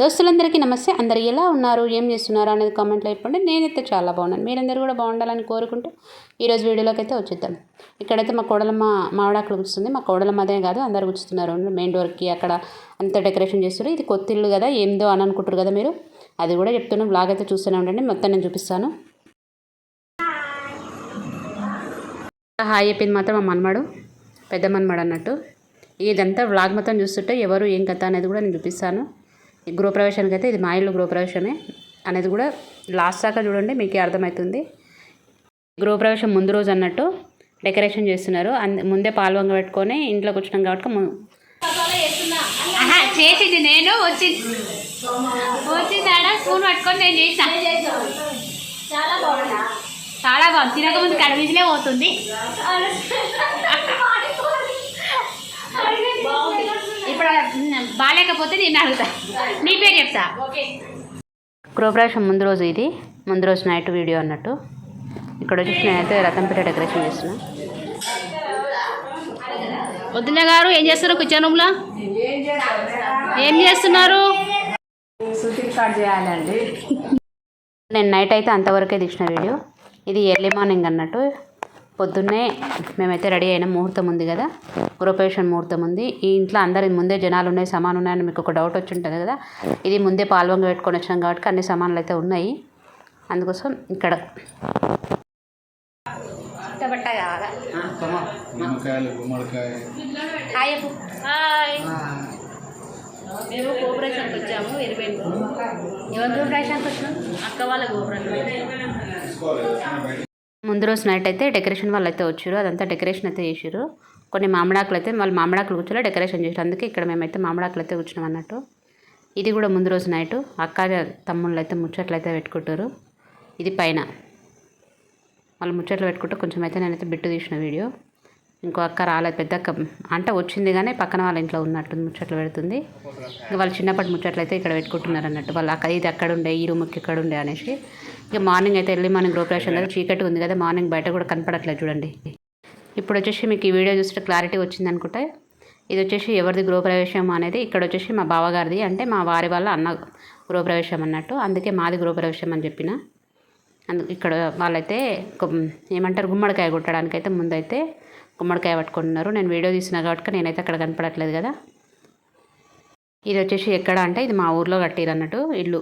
దోస్తులందరికీ నమస్తే. అందరు ఎలా ఉన్నారు? ఏం చేస్తున్నారు అనేది కామెంట్లో చెప్పండి. నేనైతే చాలా బాగున్నాను. మీరందరూ కూడా బాగుండాలని కోరుకుంటూ ఈరోజు వీడియోలోకి అయితే వచ్చేద్దాం. ఇక్కడైతే మా కోడలమ్మ మామిడాకులు కూర్చుంది మా కోడలమ్మదే కాదు అందరు కూర్చుతున్నారు మెయిన్ డోర్కి అక్కడ అంత డెకరేషన్ చేస్తారు ఇది కొత్త ఇల్లు కదా ఏందో అని అనుకుంటారు కదా మీరు? అది కూడా చెప్తున్నాను. బ్లాగ్ అయితే చూస్తూనే ఉండండి. మొత్తం నేను చూపిస్తాను. హాయ్ చెప్పింది మాత్రం మా మనమాడు. పెద్ద మనమాడు అన్నట్టు. ఇదంతా వ్లాగ్ మొత్తం చూస్తుంటే ఎవరు ఏం కథ అనేది కూడా నేను చూపిస్తాను. గృహప్రవేశానికి అయితే ఇది మా ఇల్లు గృహప్రవేశమే అనేది కూడా లాస్ట్ దాకా చూడండి మీకే అర్థమవుతుంది గృహప్రవేశం ముందు రోజు అన్నట్టు డెకరేషన్ చేస్తున్నారు. అంద ముందే పాల్వంగ పెట్టుకొని ఇంట్లో కూర్చున్నాం కాబట్టి చేసింది నేను వచ్చి వచ్చింది. ఆడ స్పూన్ పట్టుకొని నేను చేసిన. చాలా బాగుంది? చాలా బాగుంది. తినకముందు కడవిజిలే పోతుంది ఇప్పుడు ఉమ్, బాగాలేకపోతే నేను అడుగుతా. నీ పేరు చెప్తా. గృహప్రవేశం ముందు రోజు ఇది ముందు రోజు నైట్ వీడియో అన్నట్టు. ఇక్కడ వచ్చేసి నేనైతే రతంపేట డెకరేషన్ చేస్తున్నా. వదిన గారు ఏం చేస్తారు కిచెన్ రూమ్లో? ఏం చేస్తున్నారు? నేను నైట్ అయితే అంతవరకే తీసిన వీడియో. ఇది ఎర్లీ మార్నింగ్ అన్నట్టు. పొద్దున్నే మేమైతే రెడీ అయిన ముహూర్తం ఉంది కదా గృహప్రవేశం ముహూర్తం ఉంది. ఈ ఇంట్లో అందరి ముందే జనాలు ఉన్నాయి సమానం ఉన్నాయని మీకు ఒక డౌట్ వచ్చి ఉంటుంది కదా ఇది ముందే పాల్వంగ పెట్టుకొని వచ్చినాం కాబట్టి అన్ని సమానాలు అయితే ఉన్నాయి. అందుకోసం ఇక్కడ బట్ట కావాలా? హాయ్ మేము గోపురేషన్కి వచ్చాము ఇరవై ఎవరి గోపురేషన్కి వచ్చినాం అక్క వాళ్ళ గోపురం ముందు రోజు నైట్ అయితే డెకరేషన్ వాళ్ళు అయితే వచ్చారు. అదంతా డెకరేషన్ అయితే చేసారు కొన్ని మామిడాకులు అయితే వాళ్ళు మామిడాకులు కూర్చోలే డెకరేషన్ చేశారు. అందుకే ఇక్కడ మేమైతే మామిడాకులు అయితే కూర్చున్నాం అన్నట్టు. ఇది కూడా ముందు రోజు నైట్ అక్క తమ్ముళ్ళు అయితే ముచ్చట్లు అయితే పెట్టుకుంటారు. ఇది పైన. వాళ్ళు ముచ్చట్లు పెట్టుకుంటే కొంచెం అయితే నేనైతే బిట్టు తీసిన వీడియో. ఇంకో అక్క రాలేదు పెద్ద అక్క. అంట వచ్చింది కానీ పక్కన వాళ్ళ ఇంట్లో ఉన్నట్టు ముచ్చట్లు పెడుతుంది. ఇంకా వాళ్ళు చిన్నప్పటి ముచ్చట్లు అయితే ఇక్కడ పెట్టుకుంటున్నారు అన్నట్టు. వాళ్ళు అక్క ఇది అక్కడ ఉండే ఈ రూమ్కి ఇక్కడ ఉండే అనేసి. ఇక మార్నింగ్ అయితే ఎర్లీ మార్నింగ్ గృహప్రవేశం కదా చీకటి ఉంది కదా మార్నింగ్ బయట కూడా కనపడట్లేదు చూడండి. ఇప్పుడు వచ్చేసి మీకు ఈ వీడియో చూస్తే క్లారిటీ వచ్చింది అనుకుంటే ఇది వచ్చేసి ఎవరిది గృహప్రవేశం అనేది ఇక్కడ వచ్చేసి మా బావగారిది. అంటే మా వారి వాళ్ళ అన్న గృహప్రవేశం అన్నట్టు. అందుకే మాది గృహప్రవేశం అని చెప్పిన. అందు ఇక్కడ వాళ్ళైతే ఏమంటారు గుమ్మడికాయ కొట్టడానికి అయితే ముందైతే గుమ్మడికాయ పట్టుకుంటున్నారు. నేను వీడియో తీసిన కాబట్టి నేనైతే అక్కడ కనపడట్లేదు కదా. ఇది వచ్చేసి ఎక్కడ అంటే ఇది మా ఊర్లో కట్టారు అన్నట్టు ఇల్లు.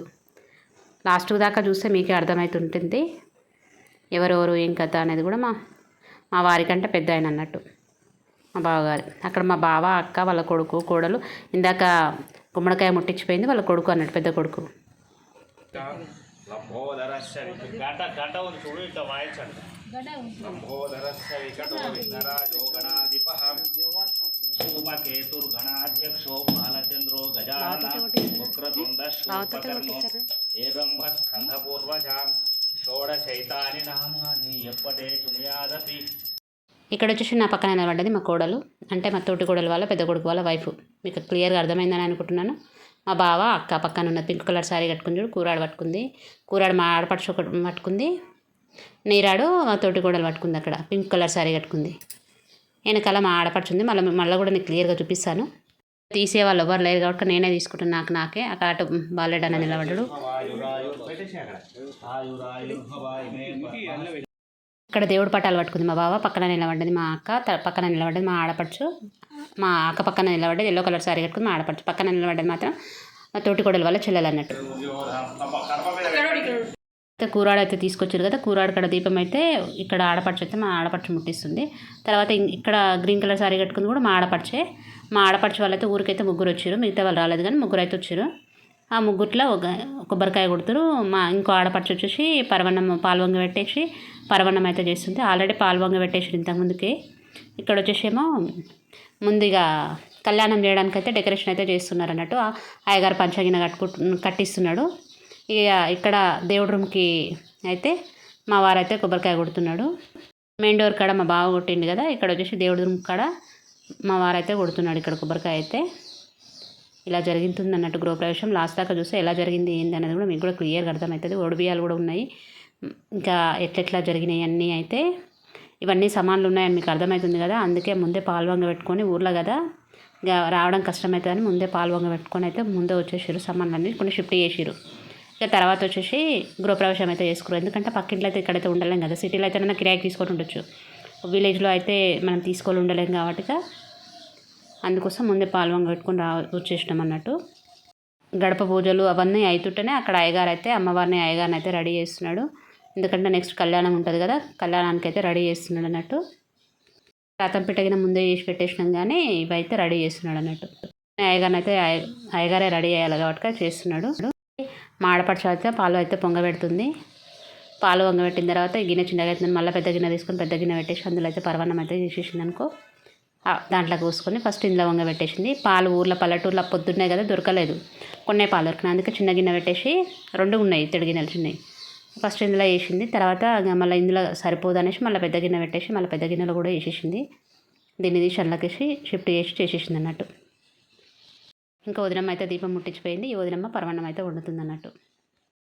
లాస్ట్ దాకా చూస్తే మీకే అర్థమవుతుంటుంది ఎవరెవరు ఏం కథ అనేది కూడా మా మా వారికంటే పెద్ద ఆయన అన్నట్టు. మా బావగారు. అక్కడ మా బావ అక్క వాళ్ళ కొడుకు కోడలు ఇందాక గుమ్మడికాయ ముట్టించిపోయింది వాళ్ళ కొడుకు అన్నట్టు పెద్ద కొడుకు. గంట గంట ఉంది చూడు షోడశైతాని నామాని ఎప్పటే ఇక్కడ వచ్చేసి నా పక్కన నిలబడ్డది మా కోడలు. అంటే మా తోటి కోడలు వాళ్ళ పెద్ద కొడుకు వాళ్ళ వైఫ్. మీకు క్లియర్గా అర్థమైందని అనుకుంటున్నాను. మా బావ అక్క పక్కన ఉన్న పింక్ కలర్ శారీ కట్టుకుని చూడు కూరాడు పట్టుకుంది. కూరాడు మా ఆడపడుచు ఒకటి పట్టుకుంది. నీరాడు తోటి గోడలు పట్టుకుంది అక్కడ. పింక్ కలర్ శారీ కట్టుకుంది. వెనకాల మా ఆడపడుచుంది మళ్ళీ మళ్ళీ కూడా నేను క్లియర్గా చూపిస్తాను. తీసే వాళ్ళు ఎవరు లేరు కాబట్టి నేనే తీసుకుంటాను నాకు నాకే. అక్కడ అటు బాలెడ్ అన్న నిలబడ్డాడు. అక్కడ ఇక్కడ దేవుడు పటాలు పట్టుకుంది మా బావ. పక్కన నిలబడ్డది మా అక్క. పక్కన నిలబడ్డది మా ఆడపడుచు. మా అక్క పక్కన నిలబడ్డది. ఎల్లో కలర్ శారీ కట్టుకుంది మా ఆడపడుచు. పక్కన నిలబడ్డది మాత్రం మా తోటి కొడల వల్ల చెల్లెలు అన్నట్టు. అయితే కూరాడు అయితే తీసుకొచ్చారు కదా కూరాడు కడ దీపం అయితే ఇక్కడ ఆడపడుచు అయితే మా ఆడపడుచు ముట్టిస్తుంది. తర్వాత ఇక్కడ గ్రీన్ కలర్ శారీ కట్టుకుంది కూడా మా ఆడపడిచే. మా ఆడపడుచు వాళ్ళైతే ఊరికైతే ముగ్గురు వచ్చారు మిగతా వాళ్ళు రాలేదు కానీ ముగ్గురు అయితే వచ్చారు. ఆ ముగ్గురులో ఒక కొబ్బరికాయ కొడుతురు మా ఇంకో ఆడపడుచు వచ్చేసి పరవన్నం పాల్వంగ పెట్టేసి పరవన్నం అయితే చేస్తుంది. ఆల్రెడీ పాల్వంగ పెట్టేసి ఇంతకుముందుకి ఇక్కడ వచ్చేసేమో ముందుగా కళ్యాణం చేయడానికైతే డెకరేషన్ అయితే చేస్తున్నారు అన్నట్టు. ఆ అయ్యగారు పంచగిన కట్టుకు కట్టిస్తున్నాడు. ఇక ఇక్కడ దేవుడి రూమ్కి అయితే మా వారైతే కొబ్బరికాయ కొడుతున్నాడు. మెయిన్ డోర్ కాడ మా బావ కొట్టిండు కదా ఇక్కడ వచ్చేసి దేవుడి రూమ్ కాడ మా వారైతే కొడుతున్నాడు ఇక్కడ కొబ్బరికాయ అయితే. ఇలా జరుగుతుంది అన్నట్టు గృహప్రవేశం. లాస్ట్ దాకా చూస్తే ఎలా జరిగింది ఏంది అనేది కూడా మీకు కూడా క్లియర్గా అర్థమవుతుంది. ఒడిబియ్యాలు కూడా ఉన్నాయి. ఇంకా ఎట్లెట్లా జరిగినాయి అన్నీ అయితే ఇవన్నీ సమాన్లు ఉన్నాయని మీకు అర్థమవుతుంది కదా అందుకే ముందే పాల్వంగ పెట్టుకొని ఊర్లో కదా ఇక రావడం కష్టమవుతుందని ముందే పాలు వంగ పెట్టుకొని అయితే ముందే వచ్చేసారు సామాన్లన్నీ. కొన్ని షిఫ్ట్ చేసిరు ఇక తర్వాత వచ్చేసి గృహప్రవేశం అయితే చేసుకురు ఎందుకంటే పక్కింట్లో అయితే ఇక్కడైతే ఉండలేం కదా. సిటీలో అయితే మనం కిరాయికి తీసుకొని ఉండొచ్చు. విలేజ్లో అయితే మనం తీసుకొని ఉండలేం కాబట్టి అందుకోసం ముందే పాలు వంగ పెట్టుకొని రా వచ్చేసినాం అన్నట్టు. గడప పూజలు అవన్నీ అవుతుంటేనే అక్కడ అయ్యగారు అయితే అమ్మవారిని అయ్యగారిని అయితే రెడీ చేస్తున్నాడు. ఎందుకంటే నెక్స్ట్ కళ్యాణం ఉంటుంది కదా కళ్యాణానికి అయితే రెడీ చేస్తున్నాడు అన్నట్టు. రాతం పెట్టగిన ముందే చేసి పెట్టేసినాం కానీ ఇవైతే రెడీ చేస్తున్నాడు అన్నట్టు. అయ్యగారిని అయితే అయ్య- అయ్యగారే రెడీ చేయాలి కాబట్టి చేస్తున్నాడు. మా ఆడపడుచు అయితే పాలు అయితే పొంగబెడుతుంది పాలు పొంగబెట్టిన తర్వాత గిన్నె చిన్నగా అవుతుంది మళ్ళీ పెద్ద గిన్నె తీసుకొని పెద్ద గిన్నె పెట్టేసి అందులో అయితే పరవన్నం అయితే చేసేసింది అనుకో. దాంట్లో పోసుకొని ఫస్ట్ ఇందులో వంగ పెట్టేసింది. పాలు ఊర్లో పల్లెటూర్లో పొద్దున్నే కదా దొరకలేదు. కొన్ని పాలు దొరికినాయి. అందుకే చిన్న గిన్నె పెట్టేసి రెండు ఉన్నాయి ఇత్తడి గిన్నెలు చిన్నవి. ఫస్ట్ ఇందులో వేసింది. తర్వాత మళ్ళీ ఇందులో సరిపోదు అనేసి మళ్ళీ పెద్ద గిన్నె పెట్టేసి మళ్ళీ పెద్ద గిన్నెలో కూడా వేసేసింది. దీన్ని తీసి అందులోకేసి షిఫ్ట్ చేసి చేసేసింది అన్నట్టు. ఇంకా వదినమ్మ అయితే దీపం ముట్టించిపోయింది ఈ వదినమ్మ పరమాన్నం అయితే వండుతుంది అన్నట్టు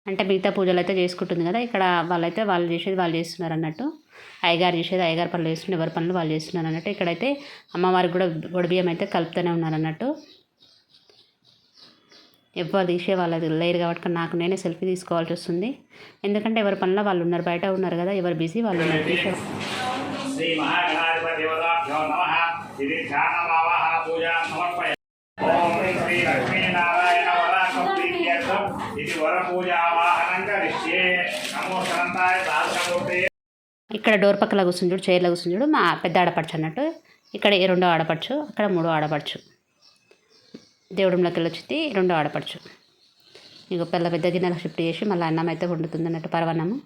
అంటే మిగతా పూజలు అయితే చేసుకుంటుంది కదా ఇక్కడ వాళ్ళైతే వాళ్ళు చేసేది వాళ్ళు చేస్తున్నారు అన్నట్టు. అయ్యగారు చేసేది అయ్యగారు పనులు చేస్తున్నారు ఎవరి పనులు వాళ్ళు చేస్తున్నారు అన్నట్టు. ఇక్కడైతే అమ్మవారికి కూడా గొడబియ్యం అయితే కలుపుతూనే ఉన్నారు అన్నట్టు. ఎవరు తీసే వాళ్ళది లేరు కాబట్టి నాకు నేనే సెల్ఫీ తీసుకోవాల్సి వస్తుంది. ఎందుకంటే ఎవరి పనిలో వాళ్ళు ఉన్నారు బయట ఉన్నారు కదా ఎవరు బిజీ వాళ్ళు ఉన్నారు తీసే శ్రీ మహాగణాధిపతివదాభ్యో నమః ఇది ధ్యానమావహ పూజా సమర్పయ ఓం శ్రీ లక్ష్మీనారాయణ వరాకం ప్రీత్యర్థం ఇది వర పూజావాహనం కరిష్యే నమో శాంతాయ సహస్రమూర్తి ఇక్కడ డోర్ పక్కల కూర్చుని చూడు చైర్లో కూర్చుని చూడు మా పెద్ద ఆడపడుచు అన్నట్టు. ఇక్కడ ఈ రెండో ఆడపడుచు అక్కడ మూడో ఆడపడుచు. దేవుడంలోకి వెళ్ళి వచ్చి రెండో ఆడపడుచు. ఇక పిల్ల పెద్ద గిన్నెలకు షిఫ్ట్ చేసి మళ్ళీ అన్నం అయితే వండుతుంది అన్నట్టు పర్వన్నము.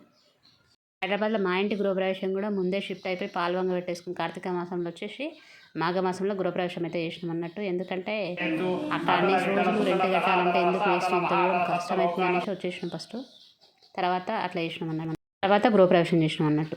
హైదరాబాద్లో మా ఇంటి గృహప్రవేశం కూడా ముందే షిఫ్ట్ అయిపోయి పాల్వంగ పెట్టేసుకుని కార్తీక మాసంలో వచ్చేసి మాఘమాసంలో గృహప్రవేశం అయితే చేసినాం అన్నట్టు. ఎందుకంటే అక్కడ అన్ని రోజులు రెంట్ కట్టాలంటే ఎందుకు వేస్ట్ దూరం కష్టమవుతుంది అనేసి వచ్చేసినాం ఫస్ట్. తర్వాత అట్లా చేసినాం అన్నమాట. తర్వాత గృహప్రవేశం చేసినాం అన్నట్టు.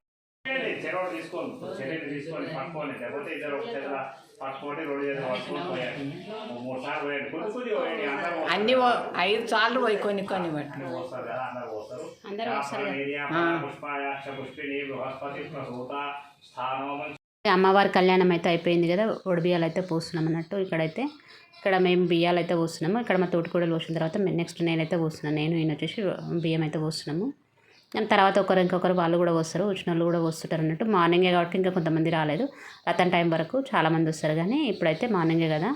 చెల్లెలు తీసుకొని. పట్టుకోండి. లేకపోతే ఇద్దరు ఒక చేతుల పట్టుకోండి రెండు చేతులు పట్టుకొని పోయాలి. మూడు సార్లు పోయండి కొద్ది పోయండి అందరూ. అన్ని ఐదు సార్లు పోయి కొన్ని కొన్ని బట్టి అందరూ పోస్తారు కదా అందరూ వస్తారు కదా. యాపన పుష్పాయాక్ష పుష్పిణి బృహస్పతి ప్రసూత స్థానోమం. అమ్మవారి కళ్యాణం అయితే అయిపోయింది కదా. ఒడి బియ్యాలు అయితే పోస్తున్నాం అన్నట్టు ఇక్కడైతే. ఇక్కడ మేము బియ్యాలు అయితే పోస్తున్నాము. ఇక్కడ మా తోటికూడలు పోసిన తర్వాత నెక్స్ట్ నేనైతే పోస్తున్నాను నేను ఈయన వచ్చేసి బియ్యం అయితే పోస్తున్నాము. తర్వాత ఒకరు ఇంకొకరు వాళ్ళు కూడా వస్తారు వచ్చిన వాళ్ళు కూడా వస్తుంటారు అన్నట్టు. మార్నింగే కాబట్టి ఇంకా కొంతమంది రాలేదు. రతన్ టైం వరకు చాలామంది వస్తారు కానీ ఇప్పుడైతే మార్నింగే కదా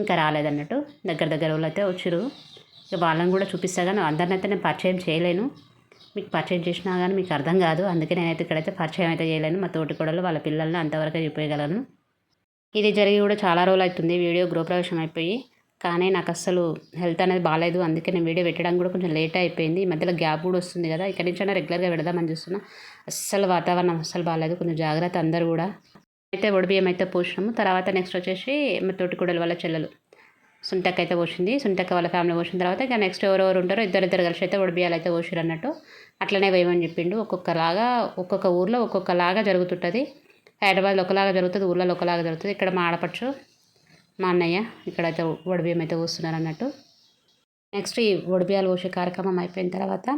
ఇంకా రాలేదన్నట్టు దగ్గర దగ్గర వాళ్ళు అయితే వచ్చారు ఇక వాళ్ళని కూడా చూపిస్తా కానీ అందరిని అయితే నేను పరిచయం చేయలేను. మీకు పరిచయం చేసినా కానీ మీకు అర్థం కాదు. అందుకే నేనైతే ఇక్కడైతే పరిచయం అయితే చేయలేను. మా తోటి కూడా వాళ్ళ పిల్లల్ని అంతవరకే చూపించగలను ఇది జరిగి కూడా చాలా రోజులు అవుతుంది. వీడియో గృహప్రవేశం అయిపోయి కానీ నాకు అస్సలు హెల్త్ అనేది బాగాలేదు అందుకే నేను వీడియో పెట్టడం కూడా కొంచెం లేట్ అయిపోయింది. ఈ మధ్యలో గ్యాప్ కూడా వస్తుంది కదా ఇక్కడి నుంచి అయినా రెగ్యులర్గా పెడదామని చూస్తున్నా. అస్సలు వాతావరణం అస్సలు బాగాలేదు కొంచెం జాగ్రత్త అందరూ కూడా. అయితే బియ్యం అయితే పోసినాము తర్వాత నెక్స్ట్ వచ్చేసి మా తోటికూడల వాళ్ళ చెల్లెలు. సుంటక్క అయితే పోసింది. సుంటక్క వాళ్ళ ఫ్యామిలీ పోసిన తర్వాత ఇక నెక్స్ట్ ఎవరెవరు ఉంటారో ఇద్దరు ఇద్దరు కలిసి అయితే బియ్యాలు అయితే పోసిరు అన్నట్టు. అట్లనే వేయమని చెప్పిండు. ఒక్కొక్కలాగా ఒక్కొక్క ఊర్లో ఒక్కొక్కలాగా జరుగుతుంటుంది. హైదరాబాద్లో ఒకలాగా జరుగుతుంది ఊళ్ళో ఒకలాగా జరుగుతుంది. ఇక్కడ మా ఆడపడుచు మా అన్నయ్య ఇక్కడైతే బియ్యం అయితే పోస్తున్నారు అన్నట్టు. నెక్స్ట్ ఈ బియ్యాలు పోసే కార్యక్రమం అయిపోయిన తర్వాత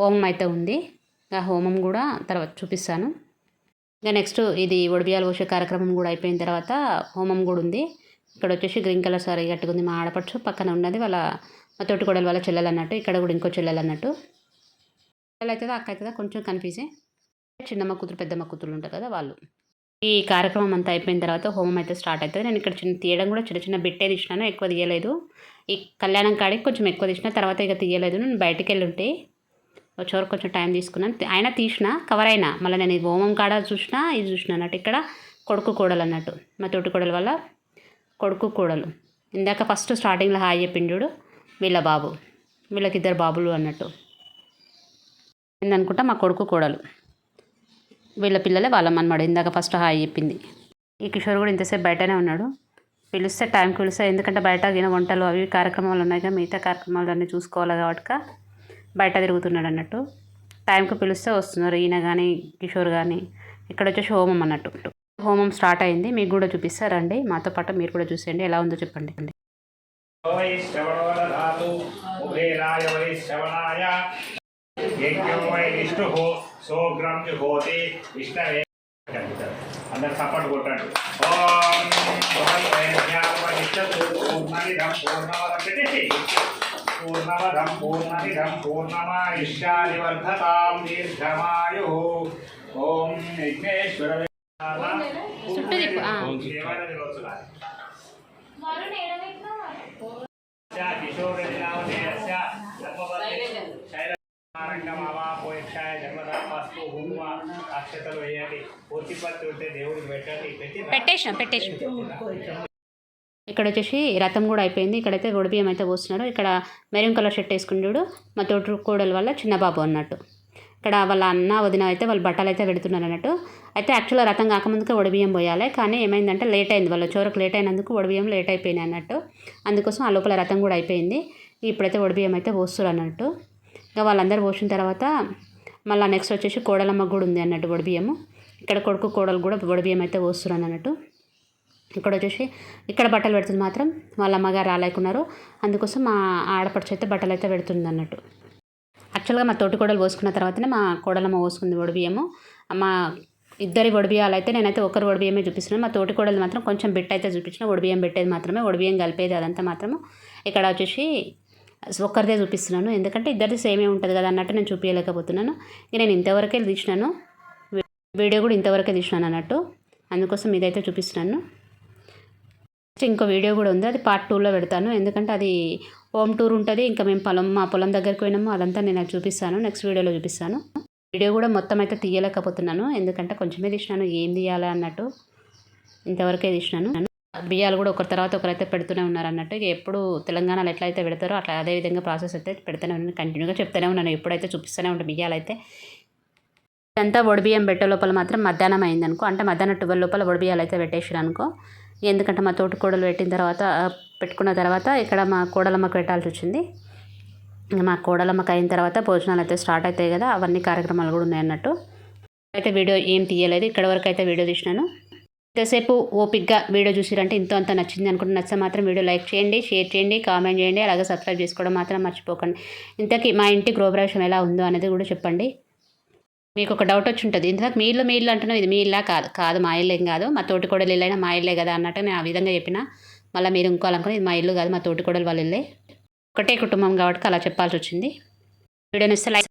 హోమం అయితే ఉంది. ఆ హోమం కూడా తర్వాత చూపిస్తాను. ఇంకా నెక్స్ట్ ఇది బియ్యాలు పోసే కార్యక్రమం కూడా అయిపోయిన తర్వాత హోమం కూడా ఉంది. ఇక్కడ వచ్చేసి గ్రీన్ కలర్ సారీ కట్టుకుంది మా ఆడపడుచు. పక్కన ఉన్నది వాళ్ళ మా తోటికోడలు వాళ్ళ చెల్లెలు అన్నట్టు ఇక్కడ కూడా ఇంకో చెల్లెలు అన్నట్టు. చెల్లెలు అవుతుందా అక్క అవుతుందా? కొంచెం కన్ఫ్యూజే చిన్నమ్మ కూతురు పెద్దమ్మ కూతురు ఉంటారు కదా వాళ్ళు. ఈ కార్యక్రమం అంతా అయిపోయిన తర్వాత హోమం అయితే స్టార్ట్ అవుతుంది. నేను ఇక్కడ చిన్న తీయడం కూడా చిన్న చిన్న బిట్టే తీసినాను ఎక్కువ తీయలేదు. ఈ కళ్యాణం కాడికి కొంచెం ఎక్కువ తీసిన తర్వాత ఇక తీయలేదు. నేను బయటికి వెళ్ళి ఉంటే వచ్చేవరకు కొంచెం టైం తీసుకున్నాను. అయినా తీసిన కవర్ అయినా మళ్ళీ నేను హోమం కాడ చూసినా ఇది చూసిన అన్నట్టు ఇక్కడ కొడుకు కూడలు అన్నట్టు. మా తోటి కోడలు వల్ల కొడుకు కూడలు. ఇందాక ఫస్ట్ స్టార్టింగ్లో హాయ్ చెప్పిండు వీళ్ళ బాబు. వీళ్ళకి ఇద్దరు బాబులు అన్నట్టు. ఏందనుకుంటా మా కొడుకు కూడలు. వీళ్ళ పిల్లలే వాళ్ళ మనమాడు ఇందాక ఫస్ట్ హాయ్ చెప్పింది. ఈ కిషోర్ కూడా ఇంతసేపు బయటనే ఉన్నాడు. పిలిస్తే టైంకి పిలిస్తే. ఎందుకంటే బయట గిన వంటలు అవి కార్యక్రమాలు ఉన్నాయి కదా మిగతా కార్యక్రమాలు అన్నీ చూసుకోవాలి కాబట్టి బయట తిరుగుతున్నాడు అన్నట్టు. టైంకి పిలిస్తే వస్తున్నారు. ఈయన కానీ కిషోర్ కానీ ఇక్కడ వచ్చేసి హోమం అన్నట్టు. హోమం స్టార్ట్ అయింది. మీకు కూడా చూపిస్తారండి మాతో పాటు మీరు కూడా చూసేయండి. ఎలా ఉందో చెప్పండి. వై శ్రవణాయ యజ్ఞం వై విష్ణు సోగ్రం జుహోతి విష్ణవే అందరు సపోర్ట్ కొట్టండి. ఓం బృహద్వైద్యాపనిషత్తు పూర్ణమిదం పూర్ణమదం పెట్టేసి పూర్ణమదం పూర్ణమిదం పూర్ణమాయుష్యాని వర్ధతాం దీర్ఘమాయు. ఓం విఘ్నేశ్వర చుట్టూ తిప్పు, ఆ. ఏమైనా తినవచ్చు అక్షతలు వేయండి. పూర్తిపత్తి ఉంటే దేవుడికి పెట్టండి. పెట్టి పెట్టేసిన పెట్టేసిన. ఇక్కడ వచ్చేసి రథం కూడా అయిపోయింది. ఇక్కడైతే బియ్యం అయితే పోస్తున్నాడు. ఇక్కడ మెరూన్ కలర్ షర్ట్ వేసుకున్నాడు మా తోటి కోడల వల్ల చిన్నబాబు అన్నట్టు. ఇక్కడ వాళ్ళ అన్న వదిన అయితే వాళ్ళు బట్టలు అయితే పెడుతున్నారు అన్నట్టు. అయితే యాక్చువల్గా రథం కాకముందుకే ఒడిబియ్యం పోయాలి. కానీ ఏమైందంటే లేట్ అయింది. వాళ్ళ చోరకు లేట్ అయినందుకు ఒడిబియ్యం లేట్ అయిపోయినాయి అన్నట్టు. అందుకోసం ఆ లోపల రథం కూడా అయిపోయింది. ఇప్పుడైతే ఒడిబియ్యం అయితే పోస్తున్నారు అన్నట్టు. ఇంకా వాళ్ళందరూ పోసిన తర్వాత మళ్ళీ నెక్స్ట్ వచ్చేసి కోడలమ్మ కూడా ఉంది అన్నట్టు వడిబియ్యము ఇక్కడ కొడుకు కోడలు కూడా వడిబియ్యం అయితే పోస్తున్నాను అన్నట్టు. ఇక్కడ వచ్చేసి ఇక్కడ బట్టలు పెడుతుంది మాత్రం. వాళ్ళ అమ్మగారు రాలేకున్నారు. అందుకోసం మా ఆడపడుచు అయితే బట్టలు అయితే పెడుతుంది అన్నట్టు. యాక్చువల్గా మా తోటి కోడలు పోసుకున్న తర్వాతనే మా కోడలమ్మ పోసుకుంది వడిబియ్యము మా ఇద్దరి వడిబియ్యాలు అయితే నేనైతే ఒకరు వడిబియ్యమే చూపిస్తున్నాను. మా తోటి కోడలు మాత్రం కొంచెం బిట్ అయితే చూపించిన వడిబియ్యం పెట్టేది మాత్రమే వడిబియ్యం కలిపేది అదంతా మాత్రము. ఇక్కడ వచ్చేసి ఒక్కరిదే చూపిస్తున్నాను. ఎందుకంటే ఇద్దరిది సేమే ఉంటుంది కదా అన్నట్టు నేను చూపించలేకపోతున్నాను నేను ఇంతవరకే తీసినాను. వీడియో కూడా ఇంతవరకే తీసినాను అన్నట్టు. అందుకోసం ఇదైతే చూపిస్తున్నాను. నెక్స్ట్ ఇంకో వీడియో కూడా ఉంది. అది పార్ట్ టూలో పెడతాను. ఎందుకంటే అది హోమ్ టూర్ ఉంటుంది. ఇంకా మేము పొలం మా పొలం దగ్గరికి పోయినాము. అదంతా నేను అది చూపిస్తాను. నెక్స్ట్ వీడియోలో చూపిస్తాను. వీడియో కూడా మొత్తం అయితే తీయలేకపోతున్నాను. ఎందుకంటే కొంచెమే తీసినాను. ఏం తీయాలి అన్నట్టు ఇంతవరకే తీసినాను. బియ్యాలు కూడా ఒకరి తర్వాత ఒకరైతే పెడుతూనే ఉన్నారు అన్నట్టు. ఎప్పుడు తెలంగాణలో ఎట్లయితే పెడతారో అట్లా అదే విధంగా ప్రాసెస్ అయితే పెడుతూనే ఉన్నాను. కంటిన్యూగా చెప్తూనే ఉన్నాను. ఎప్పుడైతే చూపిస్తూనే ఉంటాను బియ్యాలు అయితే. ఇదంతా వడిబియ్యం పెట్టే లోపల మాత్రం మధ్యాహ్నం అయింది అనుకో. అంటే మధ్యాహ్నం ట్వెల్వ్ లోపల వడిబియ్యాలు అయితే పెట్టేసారు అనుకో. ఎందుకంటే మా తోటి కోడలు పెట్టిన తర్వాత పెట్టుకున్న తర్వాత ఇక్కడ మా కోడలమ్మకు పెట్టాల్సి వచ్చింది. మా కోడలమ్మకు అయిన తర్వాత భోజనాలు అయితే స్టార్ట్ అవుతాయి కదా. అవన్నీ కార్యక్రమాలు కూడా ఉన్నాయి అన్నట్టు. అయితే వీడియో ఏం తీయలేదు. ఇక్కడ వరకు అయితే వీడియో తీసినాను. ఇంతసేపు ఓపిక్గా వీడియో చూసిరంటే ఇంతో అంత నచ్చింది అనుకుంటే నచ్చితే మాత్రం వీడియో లైక్ చేయండి షేర్ చేయండి కామెంట్ చేయండి అలాగే సబ్స్క్రైబ్ చేసుకోవడం మాత్రం మర్చిపోకండి. ఇంతకీ మా ఇంటి గృహప్రవేశం ఎలా ఉందో అనేది కూడా చెప్పండి. మీకు ఒక డౌట్ వచ్చి ఉంటుంది. ఇంతకు మీ ఇల్లు మీ ఇల్లు అంటున్నాం ఇది మీ ఇల్లా? కాదు కాదు మా ఇల్లు ఏం కాదు. మా తోటి కూడా ఇల్లు మా ఇల్లే కదా అన్నట్టు నేను ఆ విధంగా చెప్పిన. మళ్ళీ మీరు ఇంకోవాలనుకుని ఇది మా ఇల్లు కాదు మా తోటి కూడా వాళ్ళ ఇల్లే. ఒకటే కుటుంబం కాబట్టి అలా చెప్పాల్సి వచ్చింది. వీడియోని ఇస్తే లైక్